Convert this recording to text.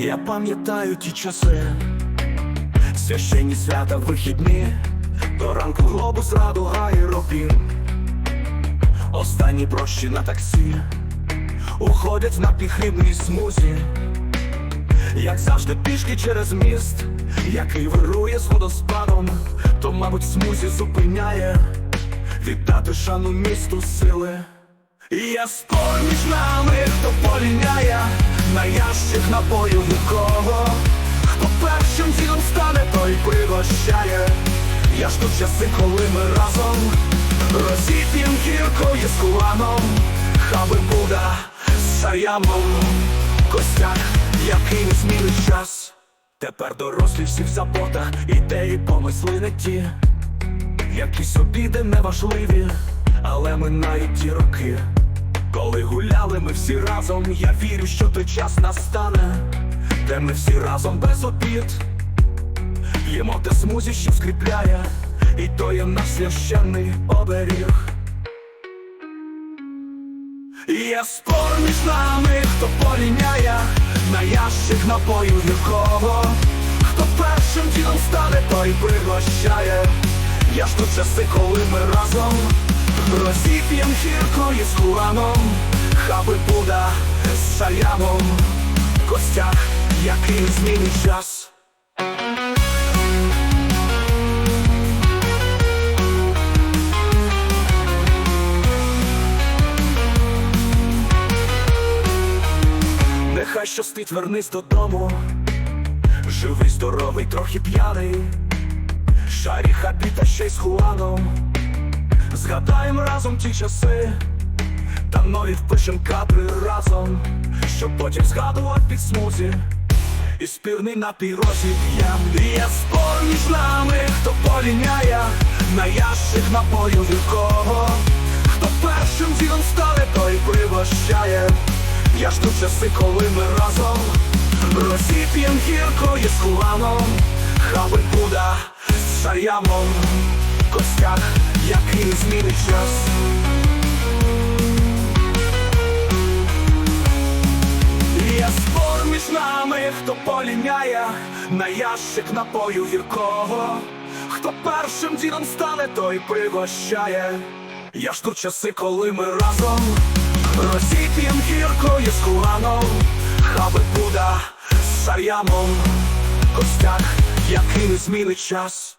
Я пам'ятаю ті часи, священні свята вихідні, до ранку глобус радуга і робін. Останні прощі на таксі уходять на піхибній смузі, як завжди пішки через міст, який вирує з водоспадом, то, мабуть, смузі зупиняє віддати шану місту сили. Я спор між нами, хто поліняє на ящик напою нікого. Хто першим ділом стане, той пригощає. Я ж тут часи, коли ми разом розіп'єм гіркою з куланом, хаби Буда з шаямом, костяк, який не змінить час. Тепер дорослі всі в заботах, ідеї помисли не ті. Якісь обіди неважливі, але минають ті роки. Коли гуляли ми всі разом, я вірю, що той час настане, де ми всі разом без обід Їмо те смузі, що скріпляє, і то є наш священний оберіг. Є спор між нами, хто порівняє на ящик напою гіркого, хто першим ділом стане, той пригощає. Я тут часи, коли ми разом розіп'єм гіркою з хуаном, хаби Буда з шаямом, костяк, який змінить час. Нехай щастить, вернись додому. Живий, здоровий, трохи п'яний. Шарі хапі та ще й з хуаном. Згадаєм разом ті часи, та нові впишем кадри разом, щоб потім згадувати під смузі. І спірний напій розіб'єм І є спор між нами, хто поліняє на ящик напою гіркого Хто першим ділом стане, той пригощає Я ж тут часи, коли ми разом Розіп'єм гіркою з куланом Хаби Буда шаямом Костяк, який змінить час Є спор між нами, хто поліняє на ящик напою гіркого. Хто першим ділом стане, той пригощає. Я ж тут часи, коли ми разом розіп'єм гіркою з куланом, хаби Буда з шарямом, костяк, який не змінить час.